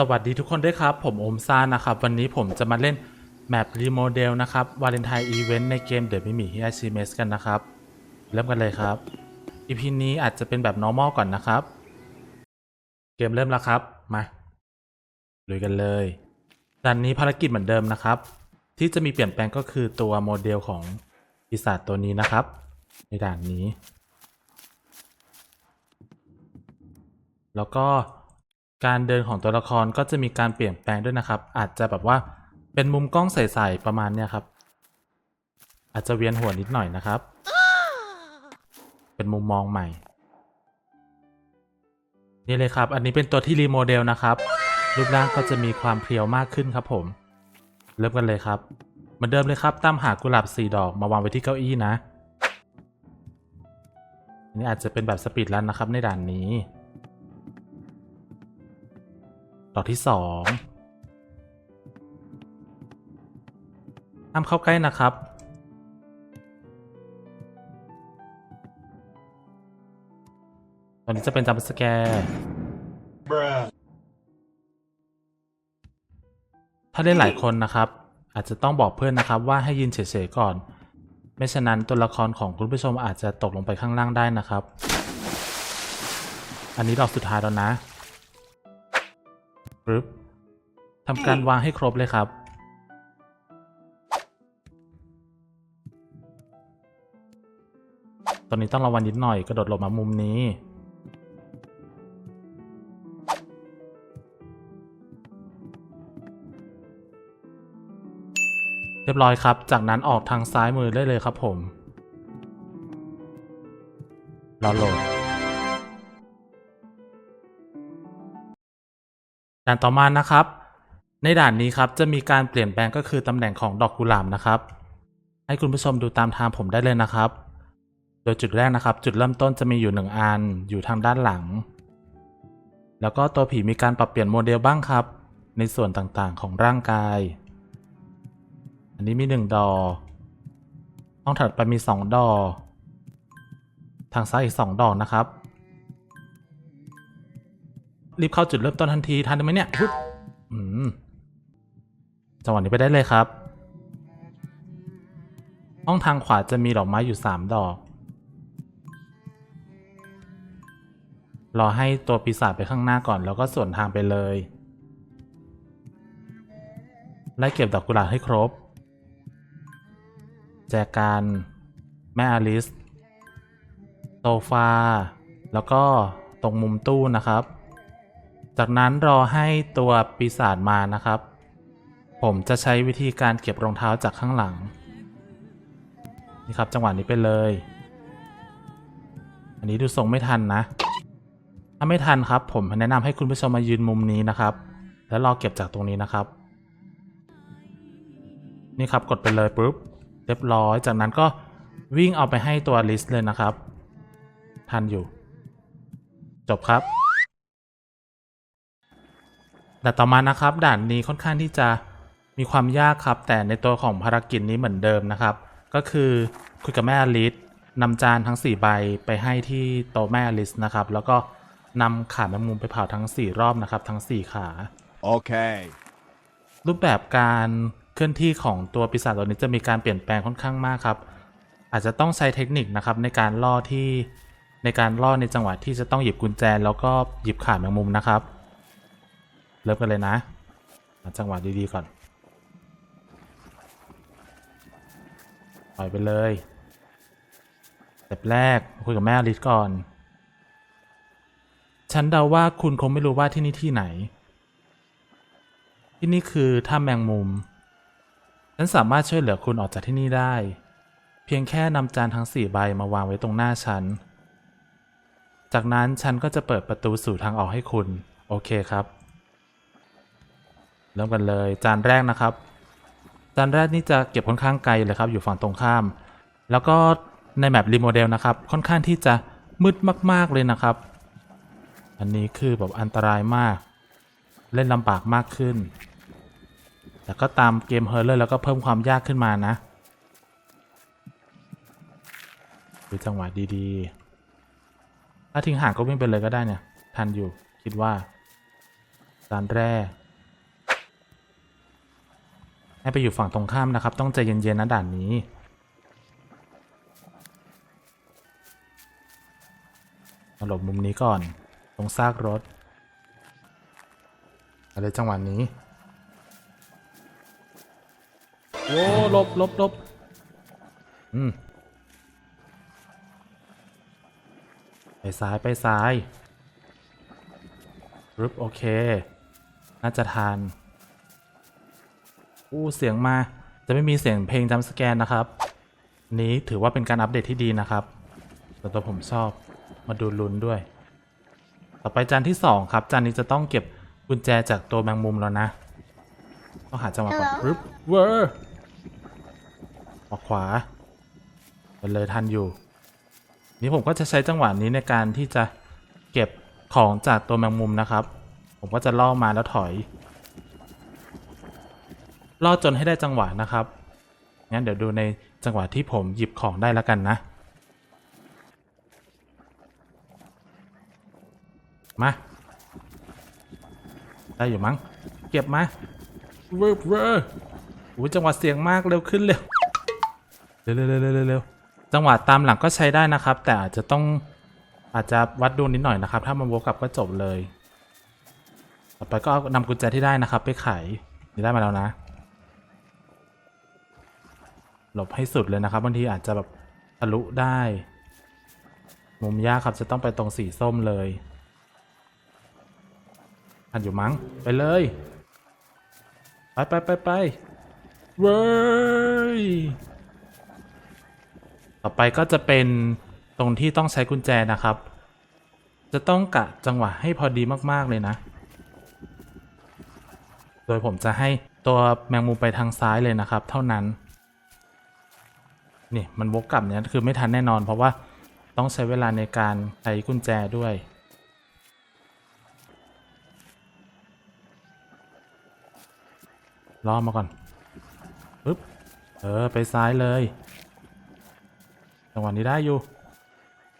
สวัสดีทุกคนด้วยครับ ผมโอมซ่านะครับ วันนี้ผมจะมาเล่นแมปรีโมเดลนะครับวาเลนไทน์อีเวนต์ในเกม The Mimi h i a c h i m e s กันนะครับ เริ่มกันเลยครับ EP นี้อาจจะเป็นแบบ normal ก่อนนะครับ เกมเริ่มแล้วครับ มาลุยกันเลยด่านนี้ภารกิจเหมือนเดิมนะครับ ที่จะมีเปลี่ยนแปลงก็คือตัวโมเดลของปีศาจตัวนี้นะครับ ในด่านนี้ แล้วก็ การเดินของตัวละครก็จะมีการเปลี่ยนแปลงด้วยนะครับ อาจจะแบบว่าเป็นมุมกล้องใสๆประมาณเนี้ยครับ อาจจะเวียนหัวนิดหน่อยนะครับ เป็นมุมมองใหม่ นี่เลยครับ อันนี้เป็นตัวที่รีโมเดลนะครับ รูปร่างก็จะมีความเพรียวมากขึ้นครับผม เริ่มกันเลยครับเหมือนเดิมเลยครับตั้มหากุหลาบสีดอกมาวางไว้ที่เก้าอี้นะ อันนี้อาจจะเป็นแบบสปีดรันนะครับในด่านนี้ ดอที่สองห้ามเข้าใกล้นะครับ ตอนนี้จะเป็นจัมป์สแกร์ถ้าเล่นหลายคนนะครับ อาจจะต้องบอกเพื่อนนะครับว่าให้ยืนเฉยๆก่อน ไม่ฉะนั้นตัวละครของคุณผู้ชมอาจจะตกลงไปข้างล่างได้นะครับ อันนี้ดอกสุดท้ายแล้วนะ ปึ๊บทำการวางให้ครบเลยครับ ตอนนี้ต้องระวังนิดหน่อยกระโดดหลบมามุมนี้ เรียบร้อยครับ จากนั้นออกทางซ้ายมือได้เลยครับผมรอโหลด ด่านต่อมานะครับ ในด่านนี้ครับจะมีการเปลี่ยนแปลงก็คือตำแหน่งของดอกกุหลาบนะครับ ให้คุณผู้ชมดูตามทางผมได้เลยนะครับ โดยจุดแรกนะครับ จุดเริ่มต้นจะมีอยู่หนึ่งอันอยู่ทางด้านหลัง แล้วก็ตัวผีมีการปรับเปลี่ยนโมเดลบ้างครับ ในส่วนต่างๆของร่างกาย อันนี้มีหนึ่งดอกห้องถัดไปมีสองดอกทางซ้ายอีกสองดอกนะครับ รีบเข้าจุดเริ่มต้นทันทีทันไหมเนี่ยปึ๊บอืมจังหวะนี้ไปได้เลยครับ ห้องทางขวาจะมีดอกไม้อยู่สามดอก รอให้ตัวปีศาจไปข้างหน้าก่อนแล้วก็ส่วนทางไปเลยไล่เก็บดอกกุหลาบให้ครบ แจกันแม่อลิสโซฟา แล้วก็ตรงมุมตู้นะครับ จากนั้นรอให้ตัวปีศาจมานะครับ ผมจะใช้วิธีการเก็บรองเท้าจากข้างหลัง นี่ครับจังหวะนี้ไปเลย อันนี้ดูทรงไม่ทันนะ ถ้าไม่ทันครับ ผมแนะนำให้คุณผู้ชมมายืนมุมนี้นะครับ แล้วรอเก็บจากตรงนี้นะครับ นี่ครับกดไปเลยปุ๊บเรียบร้อย จากนั้นก็วิ่งเอาไปให้ตัวลิสต์เลยนะครับ ทันอยู่ จบครับ แต่ต่อมานะครับ ด่านนี้ค่อนข้างที่จะมีความยากครับ แต่ในตัวของภารกิจนี้เหมือนเดิมนะครับ ก็คือคุยกับแม่อลิสนำจานทั้ง 4 ใบไปให้ที่โต๊ะแม่อลิสนะครับ แล้วก็นำขาแมงมุมไปเผาทั้ง 4 รอบนะครับ ทั้ง 4 ขา Okay. รูปแบบการเคลื่อนที่ของตัวปีศาจตัวนี้จะมีการเปลี่ยนแปลงค่อนข้างมากครับ อาจจะต้องใช้เทคนิคนะครับในการล่อที่ในการล่อในจังหวะที่จะต้องหยิบกุญแจ แล้วก็หยิบขาแมงมุมนะครับ เริ่มกันเลยนะหาจังหวะดีๆก่อนปล่อยไปเลยสเต็ปแรกคุยกับแม่อลิสก่อน ฉันเดาว่าคุณคงไม่รู้ว่าที่นี่ที่ไหน ที่นี่คือถ้ำแมงมุม ฉันสามารถช่วยเหลือคุณออกจากที่นี่ได้ เพียงแค่นำจานทั้งสี่ใบมาวางไว้ตรงหน้าฉัน จากนั้นฉันก็จะเปิดประตูสู่ทางออกให้คุณ โอเคครับ เริ่มกันเลย จานแรกนะครับ จานแรกนี่จะเก็บค่อนข้างไกลเลยครับอยู่ฝั่งตรงข้าม แล้วก็ในแมปรีโมเดลนะครับ ค่อนข้างที่จะมืดมาก ๆ เลยนะครับ อันนี้คือแบบอันตรายมาก เล่นลำบากมากขึ้น แต่ก็ตามเกมเฮอร์เลอร์แล้วก็เพิ่มความยากขึ้นมานะดูจังหวะดีๆ ถ้าทิ้งห่างก็วิ่งไปเลยก็ได้เนี่ย ทันอยู่คิดว่าด่านแรก ให้ไปอยู่ฝั่งตรงข้ามนะครับ ต้องใจเย็นๆนะด่านนี้ มาหลบมุมนี้ก่อน ตรงซากรถอะไรจังหวะนี้โอ้หลบหลบหลบอืม ไปซ้ายไปซ้ายรึบโอเค น่าจะทาน อู้เสียงมา จะไม่มีเสียงเพลงจำสแกนนะครับ นี้ถือว่าเป็นการอัปเดตที่ดีนะครับแต่ตัวผมชอบมาดูลุ้นด้วย ต่อไปจานที่ 2 ครับ จานนี้จะต้องเก็บกุญแจจากตัวแมงมุมแล้วนะต้องหาจังหวะก่อน Hello? รึบเวอร์ออกขวาไปเลยทันอยู่ นี่ผมก็จะใช้จังหวะนี้ในการที่จะเก็บของจากตัวแมงมุมนะครับ ผมก็จะล่อมาแล้วถอย ล่อจนให้ได้จังหวะนะครับ งั้นเดี๋ยวดูในจังหวะที่ผมหยิบของได้แล้วกันนะ มา ได้อยู่มั้ง เก็บมาเวอร์เวอร์อุ้ยจังหวะเสียงมากเร็วขึ้นเร็ว เร็วเร็วเร็วเร็วจังหวะตามหลังก็ใช้ได้นะครับ แต่อาจจะต้องอาจจะวัดดวงนิดหน่อยนะครับ ถ้ามันวกกลับก็จบเลย ต่อไปก็เอานำกุญแจที่ได้นะครับ ไปไขนี่ได้มาแล้วนะ หลบให้สุดเลยนะครับบางทีอาจจะแบบทะลุได้ มุมยากครับจะต้องไปตรงสีส้มเลยทันอยู่มั้งไปเลย ไปไปไปไปเว้ยต่อไปก็จะเป็นตรงที่ต้องใช้กุญแจนะครับ จะต้องกะจังหวะให้พอดีมากๆเลยนะ โดยผมจะให้ตัวแมงมุมไปทางซ้ายเลยนะครับ เท่านั้น นี่มันวกกลับเนี่ยคือไม่ทันแน่นอน เพราะว่าต้องใช้เวลาในการใช้กุญแจด้วย รอมาก่อนปึ๊บเออ ไปซ้ายเลยจังหวะนี้ได้อยู่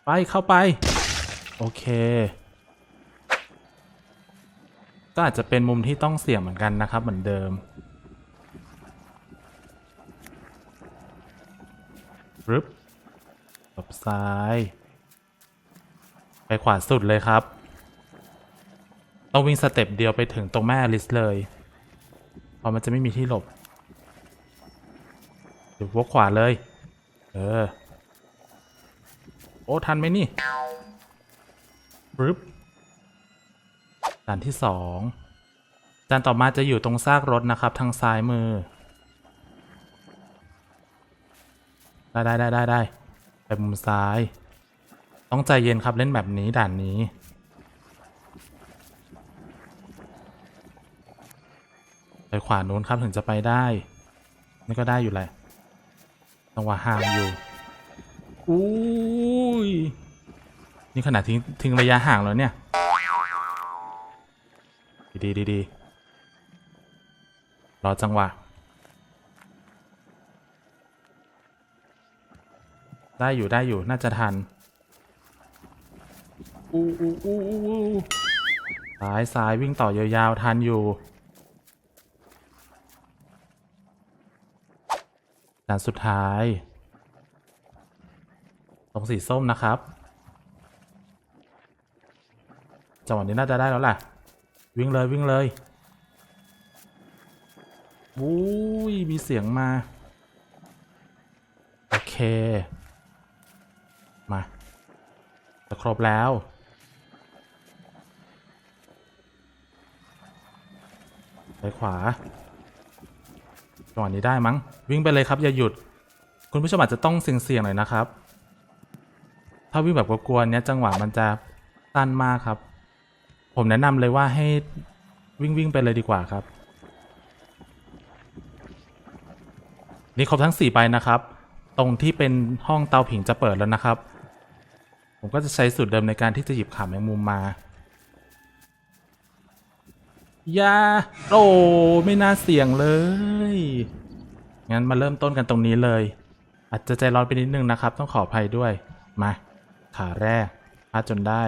ไปเข้าไป โอเค ก็อาจจะเป็นมุมที่ต้องเสี่ยงเหมือนกันนะครับเหมือนเดิม ปึ๊บหลบซ้าย ไปขวาสุดเลยครับ ต้องวิ่งสเต็ปเดียวไปถึงตรงแม่อลิสเลย เพราะมันจะไม่มีที่หลบเดี๋ยววกขวาเลย เออ โอ้ ทันไหมนี่ปึ๊บด่านที่สองด่านต่อมาจะอยู่ตรงซากรถนะครับ ทางซ้ายมือ ได้ได้ได้ได้ได้ไปมุมซ้าย ต้องใจเย็นครับเล่นแบบนี้ด่านนี้ ไปขวานู้นครับถึงจะไปได้ นี่ก็ได้อยู่แหละจังหวะห่างอยู่อุ้ยนี่ขนาดทิ้งทิ้งระยะห่างแล้วเนี่ย ดีดีดีดีรอจังหวะ ได้อยู่ได้อยู่น่าจะทันอู้อู้อู้อู้อู้ซ้ายซ้ายวิ่งต่อยาวๆทันอยู่ด่านสุดท้าย ตรงสีส้มนะครับจังหวะนี้น่าจะได้แล้วแหละวิ่งเลยวิ่งเลยวุ้ยมีเสียงมา โอเคมา จะครบแล้ว ไปขวาจังหวะนี้ได้มั้ง วิ่งไปเลยครับ อย่าหยุด คุณผู้ชมอาจจะต้องเสี่ยงๆหน่อยนะครับ ถ้าวิ่งแบบกลัวๆเนี้ยจังหวะมันจะสั้นมากครับ ผมแนะนำเลยว่าให้วิ่งวิ่งไปเลยดีกว่าครับ นี่ครบทั้ง4ใบนะครับ ตรงที่เป็นห้องเตาผิงจะเปิดแล้วนะครับ ผมก็จะใช้สูตรเดิมในการที่จะหยิบขาแมงมุมมายาโอ้ไม่น่าเสี่ยงเลย งั้นมาเริ่มต้นกันตรงนี้เลย อาจจะใจร้อนไปนิดนึงนะครับ ต้องขออภัยด้วย มา ขาแรกพาดจนได้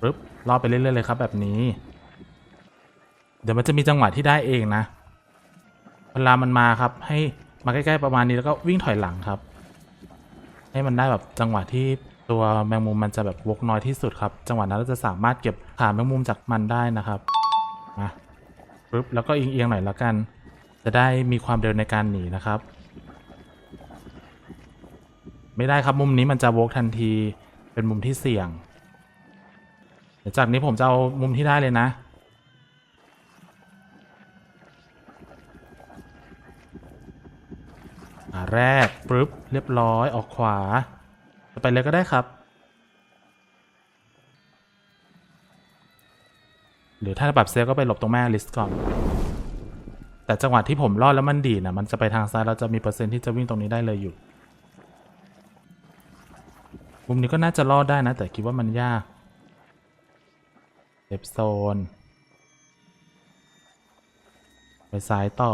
ปึ๊บรอไปเรื่อยๆเลยครับแบบนี้ เดี๋ยวมันจะมีจังหวะที่ได้เองนะ เวลามันมาครับ ให้มาใกล้ๆประมาณนี้แล้วก็วิ่งถอยหลังครับ ให้มันได้แบบจังหวะที่ตัวแมงมุมมันจะแบบวกน้อยที่สุดครับ จังหวะนั้นเราจะสามารถเก็บขาแมงมุมจากมันได้นะครับมาปึ๊บแล้วก็เอียงๆหน่อยแล้วกัน จะได้มีความเร็วในการหนีนะครับ ไม่ได้ครับมุมนี้มันจะวกทันทีเป็นมุมที่เสี่ยงเดี๋ยวจากนี้ผมจะเอามุมที่ได้เลยนะาแรกปึ๊บเรียบร้อยออกขวาจะไปเลยก็ได้ครับ หรือถ้าแบบเซฟก็ไปหลบตรงแม่ลิสก่อน แต่จังหวะที่ผมรอดแล้วมันดีนะมันจะไปทางซ้ายเราจะมีเปอร์เซ็นต์ที่จะวิ่งตรงนี้ได้เลยอยู่มุมนี้ก็น่าจะรอดได้นะ แต่คิดว่ามันยากเซฟโซน ไปซ้ายต่อ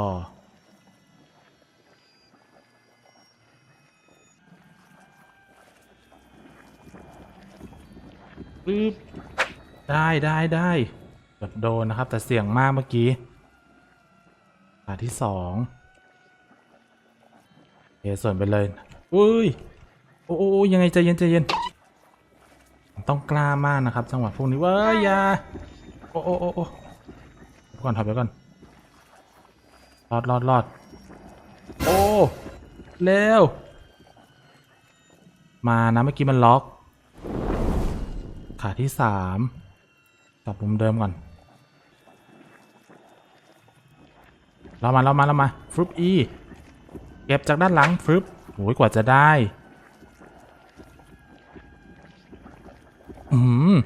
ปึ๊บได้ได้ได้เกือบโดนนะครับ แต่เสี่ยงมากเมื่อกี้ขาที่สองเอส่วนไปเลยอุ้ยโอ้โอยังไงใจเย็นใจเย็น ต้องกล้ามากนะครับ จังหวะพวกนี้เว้ยยาโอ้โอ้โอ้โอ้ก่อนถอยไปก่อนรอดรอดรอดโอ้เร็วมานะเมื่อกี้มันล็อก ขาที่สามกลับมุมเดิมก่อนเรามาเรามาเรามาฟรุปอีเก็บจากด้านหลังฟรุปโอ้ยกว่าจะได้อืม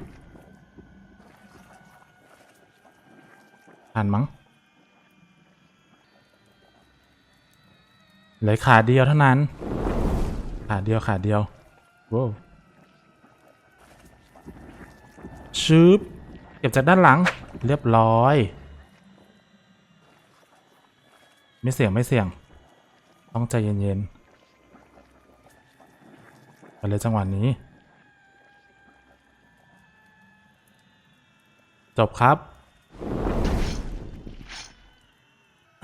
ผ่านมั้งเหลือขาเดียวเท่านั้น ขาเดียวขาเดียวว้าว ชืบเก็บจากด้านหลัง เรียบร้อย ไม่เสี่ยงไม่เสี่ยง ต้องใจเย็นๆไปเลยจังหวะนี้ จบครับ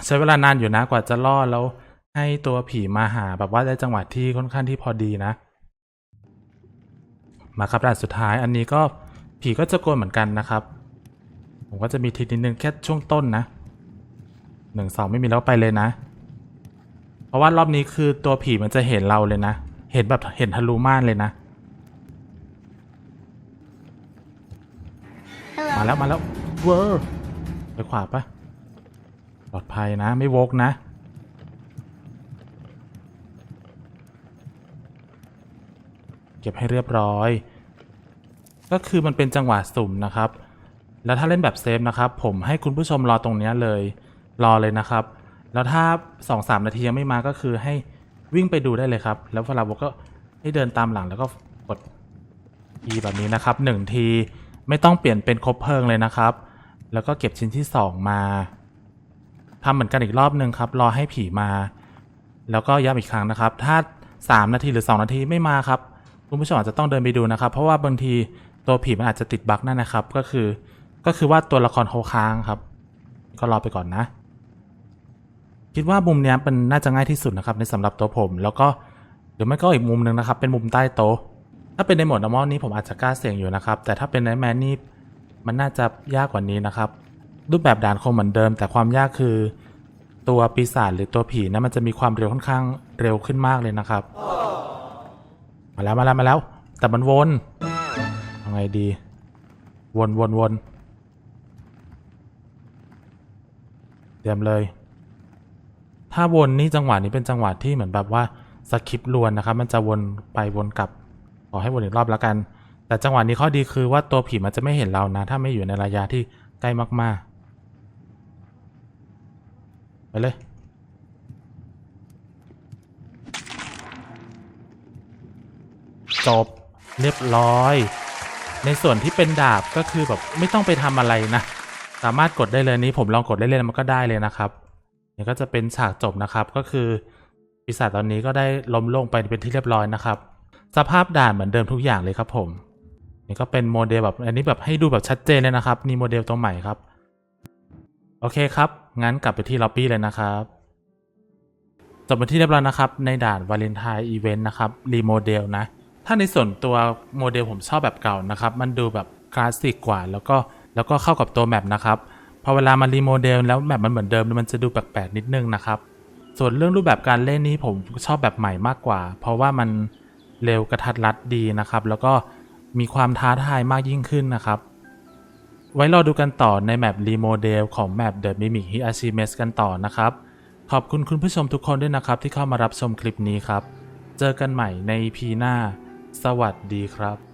ใช้เวลานานอยู่นะกว่าจะรอแล้วให้ตัวผีมาหาแบบว่าได้จังหวะที่ค่อนข้างที่พอดีนะ มาครับด่านสุดท้ายอันนี้ก็ ผีก็จะกลัวเหมือนกันนะครับ ผมก็จะมีทีนิดนึงแค่ช่วงต้นนะหนึ่งสองไม่มีแล้วไปเลยนะ เพราะว่ารอบนี้คือตัวผีมันจะเห็นเราเลยนะ เห็นแบบเห็นทะลุม่านเลยนะ มาแล้วมาแล้วเวอร์ไปขวาปะปลอดภัยนะ ไม่วกนะเก็บให้เรียบร้อย ก็คือมันเป็นจังหวะสุ่มนะครับ แล้วถ้าเล่นแบบเซฟนะครับ ผมให้คุณผู้ชมรอตรงนี้เลย รอเลยนะครับ แล้วถ้า2อสนาทียังไม่มาก็คือให้วิ่งไปดูได้เลยครับ แล้วเวลาบกก็ให้เดินตามหลังแล้วก็กด E แบบนี้นะครับ1ทีไม่ต้องเปลี่ยนเป็นครบเพลิงเลยนะครับ แล้วก็เก็บชิ้นที่ 2 มาทำเหมือนกันอีกรอบหนึ่งครับ รอให้ผีมา แล้วก็ย้ำอีกครั้งนะครับ ถ้า 3 นาทีหรือ 2 นาทีไม่มาครับ คุณผู้ชมอาจจะต้องเดินไปดูนะครับ เพราะว่าบางที ตัวผีมันอาจจะติดบั๊กนั่นนะครับ ก็คือ ก็คือว่าตัวละครเขาค้างครับ ก็รอไปก่อนนะ คิดว่ามุมนี้เป็นน่าจะง่ายที่สุดนะครับ ในสำหรับตัวผม แล้วก็หรือไม่ก็อีกมุมหนึ่งนะครับ เป็นมุมใต้โต๊ะถ้าเป็นในโหมด normal นี้ผมอาจจะกล้าเสี่ยงอยู่นะครับ แต่ถ้าเป็นในแมนนี่มันน่าจะยากกว่านี้นะครับ รูปแบบด่านคงเหมือนเดิม แต่ความยากคือ ตัวปีศาจหรือตัวผีนะมันจะมีความเร็วค่อนข้างเร็วขึ้นมากเลยนะครับ มาแล้วมาแล้วมาแล้ว แต่มันวน ยังไงดี วนวนวนเตรียมเลย ถ้าวนนี่จังหวะนี้เป็นจังหวะที่เหมือนแบบว่าสคริปต์ลวนนะครับ มันจะวนไปวนกลับ ขอให้วนอีกรอบแล้วกัน แต่จังหวะนี้ข้อดีคือว่าตัวผีมันจะไม่เห็นเรานะ ถ้าไม่อยู่ในระยะที่ใกล้มากๆ ไปเลยจบเรียบร้อย ในส่วนที่เป็นดาบก็คือแบบไม่ต้องไปทำอะไรนะ สามารถกดได้เลยนี้ผมลองกดเล่นๆมันก็ได้เลยนะครับนี่ก็จะเป็นฉากจบนะครับ ก็คือปีศาจตอนนี้ก็ได้ล้มลงไปเป็นที่เรียบร้อยนะครับ สภาพด่านเหมือนเดิมทุกอย่างเลยครับผมนี่ก็เป็นโมเดลแบบอันนี้แบบให้ดูแบบชัดเจนเลยนะครับนี่โมเดลตัวใหม่ครับ โอเคครับงั้นกลับไปที่ล็อบบี้เลยนะครับจบเป็นที่เรียบร้อยนะครับ ในด่านวาเลนไทน์อีเวนต์นะครับรีโมเดลนะ ถ้าในส่วนตัวโมเดลผมชอบแบบเก่านะครับ มันดูแบบคลาสสิกกว่า แล้วก็แล้วก็เข้ากับตัวแมปนะครับพอเวลามารีโมเดลแล้วแมปมันเหมือนเดิมมันจะดูแปลกๆนิดนึงนะครับ ส่วนเรื่องรูปแบบการเล่นนี้ผมชอบแบบใหม่มากกว่า เพราะว่ามันเร็วกระทัดรัดดีนะครับ แล้วก็มีความท้าทายมากยิ่งขึ้นนะครับ ไว้รอดูกันต่อในแมปรีโมเดลของแมป The Mimic Hiashi Mess กันต่อนะครับ ขอบคุณคุณผู้ชมทุกคนด้วยนะครับที่เข้ามารับชมคลิปนี้ครับ เจอกันใหม่ใน EP หน้า สวัสดีครับ